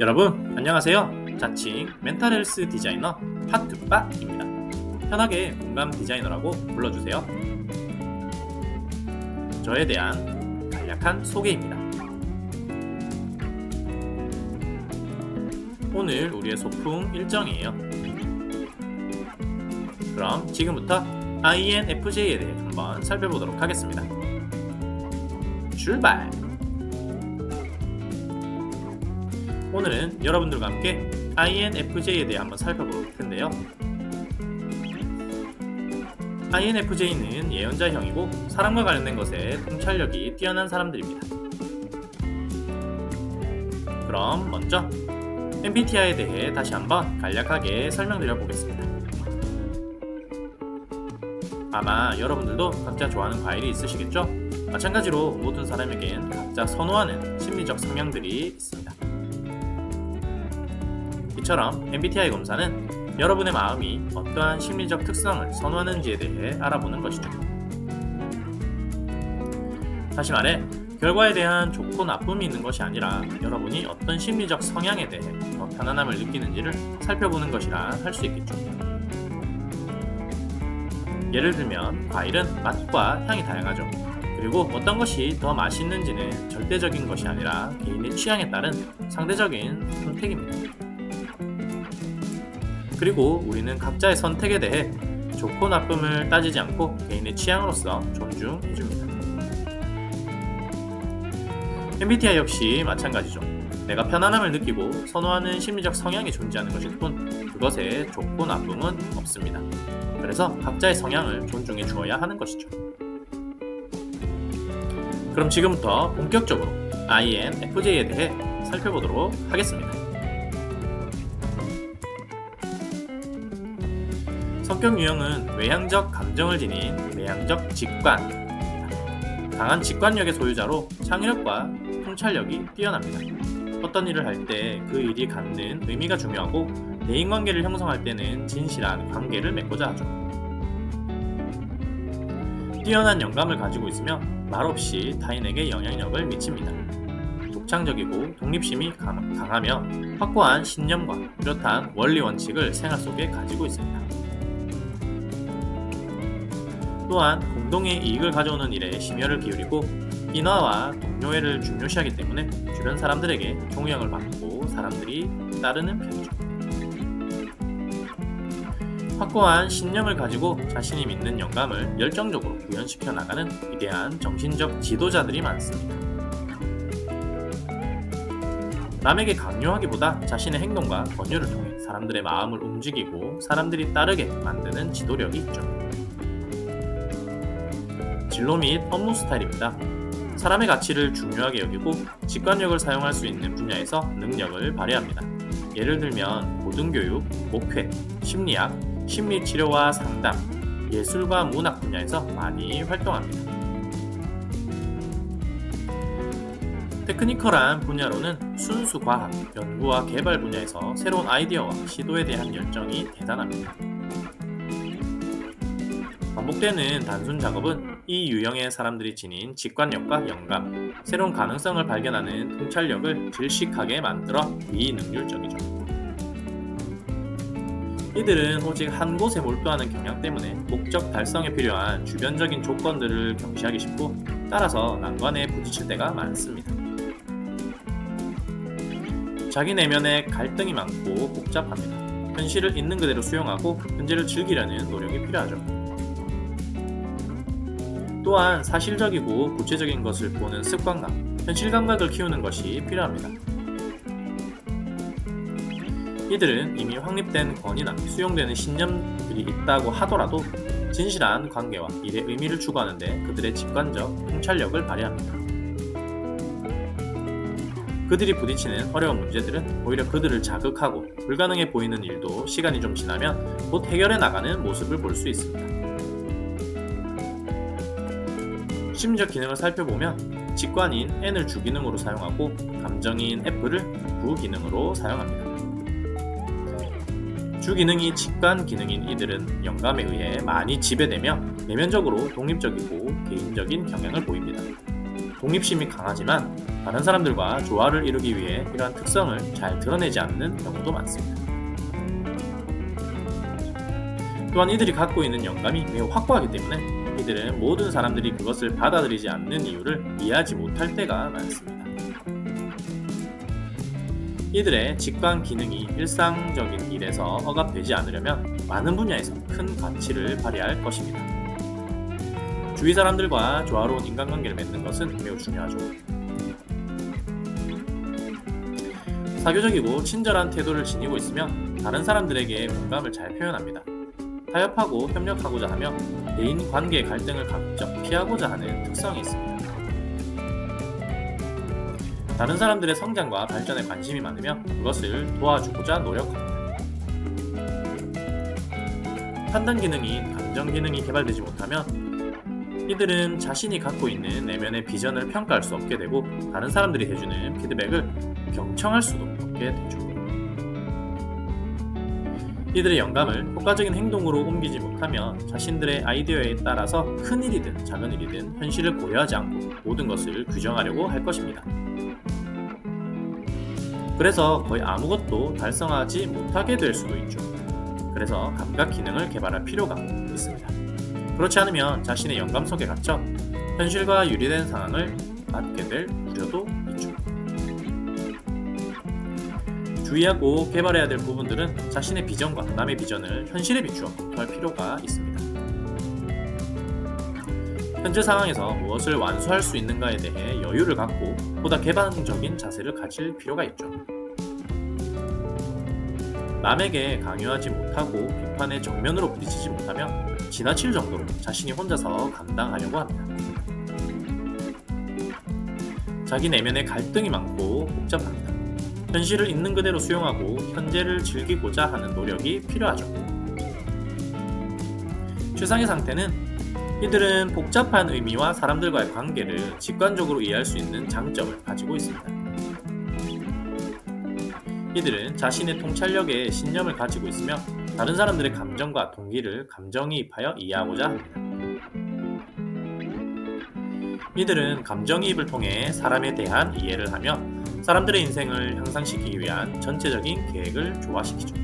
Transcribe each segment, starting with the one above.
여러분 안녕하세요. 자칭 멘탈 헬스 디자이너 핫투빠입니다. 편하게 공감 디자이너라고 불러주세요. 저에 대한 간략한 소개입니다. 오늘 우리의 소풍 일정이에요. 그럼 지금부터 INFJ에 대해 한번 살펴보도록 하겠습니다. 출발! 오늘은 여러분들과 함께 INFJ에 대해 한번 살펴볼 텐데요. INFJ는 예언자형이고 사람과 관련된 것에 통찰력이 뛰어난 사람들입니다. 그럼 먼저 MBTI에 대해 다시 한번 간략하게 설명드려 보겠습니다. 아마 여러분들도 각자 좋아하는 과일이 있으시겠죠? 마찬가지로 모든 사람에겐 각자 선호하는 심리적 성향들이 있습니다. 이처럼 MBTI 검사는 여러분의 마음이 어떠한 심리적 특성을 선호하는지에 대해 알아보는 것이죠. 다시 말해, 결과에 대한 좋고 나쁨이 있는 것이 아니라 여러분이 어떤 심리적 성향에 대해 더 편안함을 느끼는지를 살펴보는 것이라 할 수 있겠죠. 예를 들면 과일은 맛과 향이 다양하죠. 그리고 어떤 것이 더 맛있는지는 절대적인 것이 아니라 개인의 취향에 따른 상대적인 선택입니다. 그리고 우리는 각자의 선택에 대해 좋고 나쁨을 따지지 않고 개인의 취향으로서 존중해줍니다. MBTI 역시 마찬가지죠. 내가 편안함을 느끼고 선호하는 심리적 성향이 존재하는 것일 뿐 그것에 좋고 나쁨은 없습니다. 그래서 각자의 성향을 존중해 주어야 하는 것이죠. 그럼 지금부터 본격적으로 INFJ에 대해 살펴보도록 하겠습니다. 성격 유형은 외향적 감정을 지닌 외향적 직관입니다. 강한 직관력의 소유자로 창의력과 통찰력이 뛰어납니다. 어떤 일을 할 때 그 일이 갖는 의미가 중요하고 대인관계를 형성할 때는 진실한 관계를 맺고자 하죠. 뛰어난 영감을 가지고 있으며 말없이 타인에게 영향력을 미칩니다. 독창적이고 독립심이 강- 강하며 확고한 신념과 뚜렷한 원리 원칙을 생활 속에 가지고 있습니다. 또한 공동의 이익을 가져오는 일에 심혈을 기울이고 인화와 동료애를 중요시하기 때문에 주변 사람들에게 존경을 받고 사람들이 따르는 편이죠. 확고한 신념을 가지고 자신이 믿는 영감을 열정적으로 구현시켜 나가는 위대한 정신적 지도자들이 많습니다. 남에게 강요하기보다 자신의 행동과 권유를 통해 사람들의 마음을 움직이고 사람들이 따르게 만드는 지도력이 있죠. 진로 및 업무 스타일입니다. 사람의 가치를 중요하게 여기고 직관력을 사용할 수 있는 분야에서 능력을 발휘합니다. 예를 들면 고등교육, 목회, 심리학, 심리치료와 상담, 예술과 문학 분야에서 많이 활동합니다. 테크니컬한 분야로는 순수 과학, 연구와 개발 분야에서 새로운 아이디어와 시도에 대한 열정이 대단합니다. 반복되는 단순 작업은 이 유형의 사람들이 지닌 직관력과 영감, 새로운 가능성을 발견하는 통찰력을 질식하게 만들어 비능률적이죠. 이들은 오직 한 곳에 몰두하는 경향 때문에 목적 달성에 필요한 주변적인 조건들을 경시하기 쉽고 따라서 난관에 부딪힐 때가 많습니다. 자기 내면에 갈등이 많고 복잡합니다. 현실을 있는 그대로 수용하고 현재를 즐기려는 노력이 필요하죠. 또한 사실적이고 구체적인 것을 보는 습관감, 현실 감각을 키우는 것이 필요합니다. 이들은 이미 확립된 권위나 수용되는 신념들이 있다고 하더라도 진실한 관계와 일의 의미를 추구하는데 그들의 직관적 통찰력을 발휘합니다. 그들이 부딪히는 어려운 문제들은 오히려 그들을 자극하고 불가능해 보이는 일도 시간이 좀 지나면 곧 해결해 나가는 모습을 볼 수 있습니다. 심리적 기능을 살펴보면 직관인 N을 주기능으로 사용하고 감정인 F를 부기능으로 사용합니다. 주기능이 직관 기능인 이들은 영감에 의해 많이 지배되며 내면적으로 독립적이고 개인적인 경향을 보입니다. 독립심이 강하지만 다른 사람들과 조화를 이루기 위해 이러한 특성을 잘 드러내지 않는 경우도 많습니다. 또한 이들이 갖고 있는 영감이 매우 확고하기 때문에 이들은 모든 사람들이 그것을 받아들이지 않는 이유를 이해하지 못할 때가 많습니다. 이들의 직관 기능이 일상적인 일에서 억압되지 않으려면 많은 분야에서 큰 가치를 발휘할 것입니다. 주위 사람들과 조화로운 인간관계를 맺는 것은 매우 중요하죠. 사교적이고 친절한 태도를 지니고 있으면 다른 사람들에게 공감을 잘 표현합니다. 타협하고 협력하고자 하며 대인 관계 갈등을 각적 피하고자 하는 특성이 있습니다. 다른 사람들의 성장과 발전에 관심이 많으며 그것을 도와주고자 노력합니다. 판단 기능인 감정 기능이 개발되지 못하면 이들은 자신이 갖고 있는 내면의 비전을 평가할 수 없게 되고 다른 사람들이 해주는 피드백을 경청할 수도 없게 되죠. 이들의 영감을 효과적인 행동으로 옮기지 못하면 자신들의 아이디어에 따라서 큰 일이든 작은 일이든 현실을 고려하지 않고 모든 것을 규정하려고 할 것입니다. 그래서 거의 아무것도 달성하지 못하게 될 수도 있죠. 그래서 감각 기능을 개발할 필요가 있습니다. 그렇지 않으면 자신의 영감 속에 갇혀 현실과 유리된 상황을 맞게 될 우려도 주의하고 개발해야 될 부분들은 자신의 비전과 남의 비전을 현실에 비추어 검토할 필요가 있습니다. 현재 상황에서 무엇을 완수할 수 있는가에 대해 여유를 갖고 보다 개방적인 자세를 가질 필요가 있죠. 남에게 강요하지 못하고 비판에 정면으로 부딪히지 못하면 지나칠 정도로 자신이 혼자서 감당하려고 합니다. 자기 내면에 갈등이 많고 복잡합니다. 현실을 있는 그대로 수용하고 현재를 즐기고자 하는 노력이 필요하죠. 최상의 상태는 이들은 복잡한 의미와 사람들과의 관계를 직관적으로 이해할 수 있는 장점을 가지고 있습니다. 이들은 자신의 통찰력에 신념을 가지고 있으며 다른 사람들의 감정과 동기를 감정이입하여 이해하고자 합니다. 이들은 감정이입을 통해 사람에 대한 이해를 하며 사람들의 인생을 향상시키기 위한 전체적인 계획을 조화시키죠.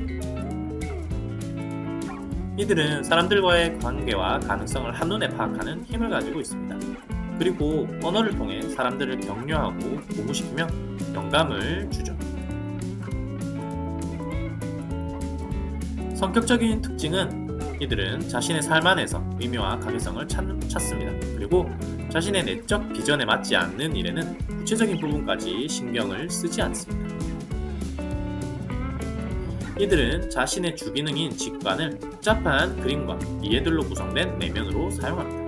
이들은 사람들과의 관계와 가능성을 한눈에 파악하는 힘을 가지고 있습니다. 그리고 언어를 통해 사람들을 격려하고 고무시키며 영감을 주죠. 성격적인 특징은 이들은 자신의 삶 안에서 의미와 가게성을 찾, 찾습니다. 그리고 자신의 내적 비전에 맞지 않는 일에는 구체적인 부분까지 신경을 쓰지 않습니다. 이들은 자신의 주기능인 직관을 복잡한 그림과 이해들로 구성된 내면으로 사용합니다.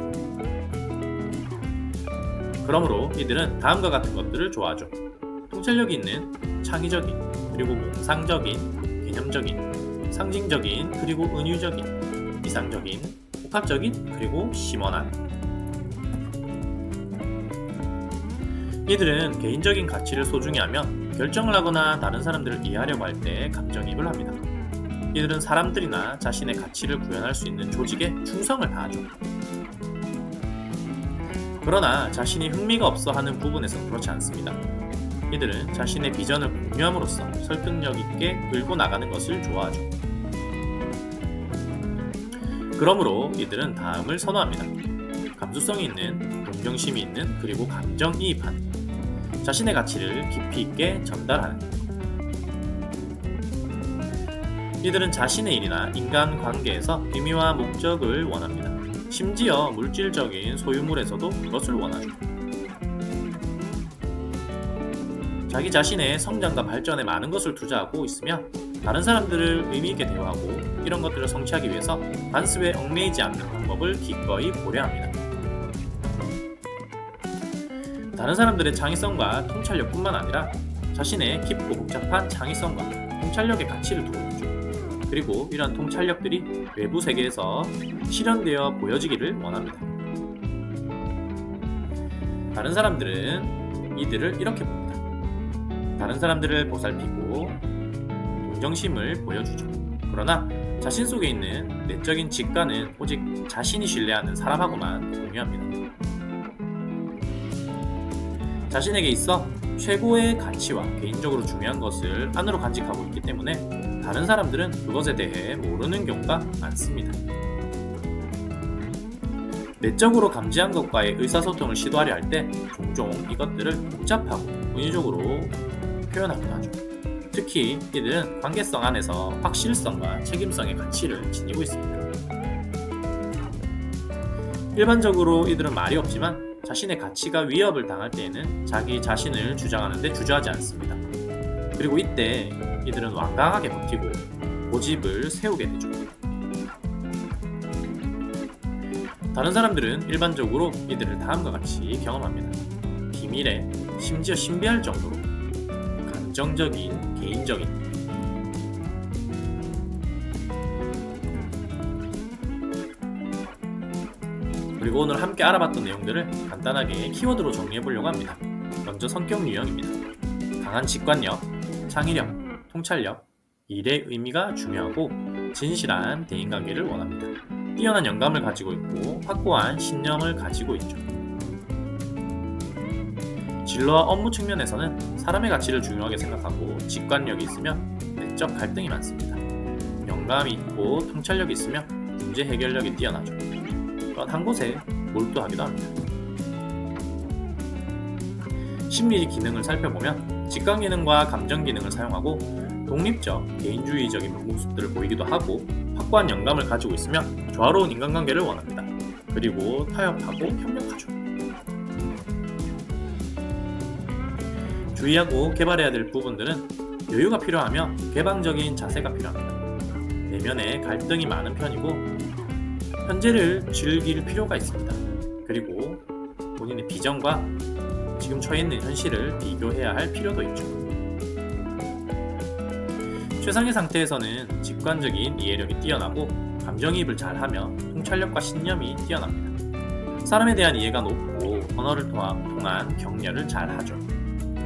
그러므로 이들은 다음과 같은 것들을 좋아하죠. 통찰력이 있는 창의적인 그리고 몽상적인 개념적인 상징적인 그리고 은유적인, 이상적인, 복합적인 그리고 심원한. 이들은 개인적인 가치를 소중히 하며 결정을 하거나 다른 사람들을 이해하려고 할 때 감정이입을 합니다. 이들은 사람들이나 자신의 가치를 구현할 수 있는 조직에 충성을 다하죠. 그러나 자신이 흥미가 없어 하는 부분에서 그렇지 않습니다. 이들은 자신의 비전을 공유함으로써 설득력 있게 끌고 나가는 것을 좋아하죠. 그러므로 이들은 다음을 선호합니다. 감수성이 있는, 동정심이 있는, 그리고 감정이입한 자신의 가치를 깊이 있게 전달하는 이들은 자신의 일이나 인간 관계에서 의미와 목적을 원합니다. 심지어 물질적인 소유물에서도 그것을 원하죠. 자기 자신의 성장과 발전에 많은 것을 투자하고 있으며 다른 사람들을 의미있게 대화하고 이런 것들을 성취하기 위해서 관습에 얽매이지 않는 방법을 기꺼이 고려합니다. 다른 사람들의 창의성과 통찰력뿐만 아니라 자신의 깊고 복잡한 창의성과 통찰력의 가치를 두고 있죠. 그리고 이러한 통찰력들이 외부 세계에서 실현되어 보여지기를 원합니다. 다른 사람들은 이들을 이렇게 봅니다. 다른 사람들을 보살피고 동정심을 보여주죠. 그러나 자신 속에 있는 내적인 직관은 오직 자신이 신뢰하는 사람하고만 공유합니다. 자신에게 있어 최고의 가치와 개인적으로 중요한 것을 안으로 간직하고 있기 때문에 다른 사람들은 그것에 대해 모르는 경우가 많습니다. 내적으로 감지한 것과의 의사소통을 시도하려 할 때 종종 이것들을 복잡하고 은유적으로 표현하기도 하죠. 특히 이들은 관계성 안에서 확실성과 책임성의 가치를 지니고 있습니다. 일반적으로 이들은 말이 없지만 자신의 가치가 위협을 당할 때에는 자기 자신을 주장하는데 주저하지 않습니다. 그리고 이때 이들은 완강하게 버티고 고집을 세우게 되죠. 다른 사람들은 일반적으로 이들을 다음과 같이 경험합니다. 비밀에 심지어 신비할 정도로 감정적인, 개인적인 오늘 함께 알아봤던 내용들을 간단하게 키워드로 정리해 보려고 합니다. 먼저 성격 유형입니다. 강한 직관력, 창의력, 통찰력, 일의 의미가 중요하고 진실한 대인관계를 원합니다. 뛰어난 영감을 가지고 있고 확고한 신념을 가지고 있죠. 진로와 업무 측면에서는 사람의 가치를 중요하게 생각하고 직관력이 있으며 내적 갈등이 많습니다. 영감이 있고 통찰력이 있으며 문제 해결력이 뛰어나죠. 한 곳에 몰두하기도 합니다. 심리 기능을 살펴보면 직관 기능과 감정 기능을 사용하고 독립적, 개인주의적인 모습들을 보이기도 하고 확고한 영감을 가지고 있으며 조화로운 인간관계를 원합니다. 그리고 타협하고 협력하죠. 주의하고 개발해야 될 부분들은 여유가 필요하며 개방적인 자세가 필요합니다. 내면에 갈등이 많은 편이고 현재를 즐길 필요가 있습니다. 그리고 본인의 비전과 지금 처해 있는 현실을 비교해야 할 필요도 있죠. 최상의 상태에서는 직관적인 이해력이 뛰어나고 감정이입을 잘하며 통찰력과 신념이 뛰어납니다. 사람에 대한 이해가 높고 언어를 통한, 격려를 잘하죠.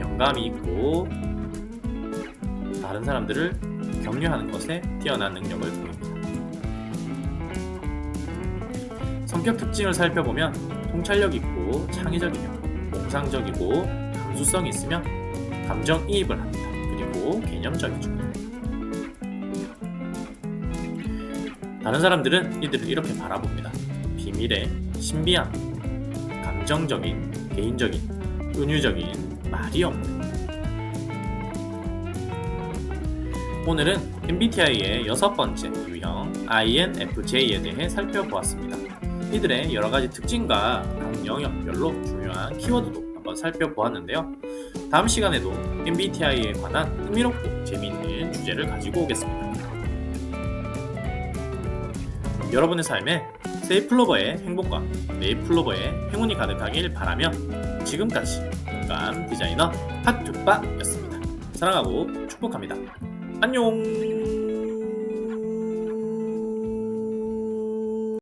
영감이 있고 다른 사람들을 격려하는 것에 뛰어난 능력을 성격 특징을 살펴보면 통찰력 있고 창의적이며 몽상적이고 감수성이 있으며 감정이입을 합니다. 그리고 개념적이죠. 다른 사람들은 이들을 이렇게 바라봅니다. 비밀의 신비한, 감정적인, 개인적인, 은유적인, 말이 없는. 오늘은 MBTI의 여섯 번째 유형 INFJ에 대해 살펴보았습니다. 이들의 여러 가지 특징과 각 영역별로 중요한 키워드도 한번 살펴보았는데요. 다음 시간에도 MBTI에 관한 흥미롭고 재미있는 주제를 가지고 오겠습니다. 여러분의 삶에 세이플로버의 행복과 메이플로버의 행운이 가득하길 바라며 지금까지 감 디자이너 핫투빠였습니다. 사랑하고 축복합니다. 안녕!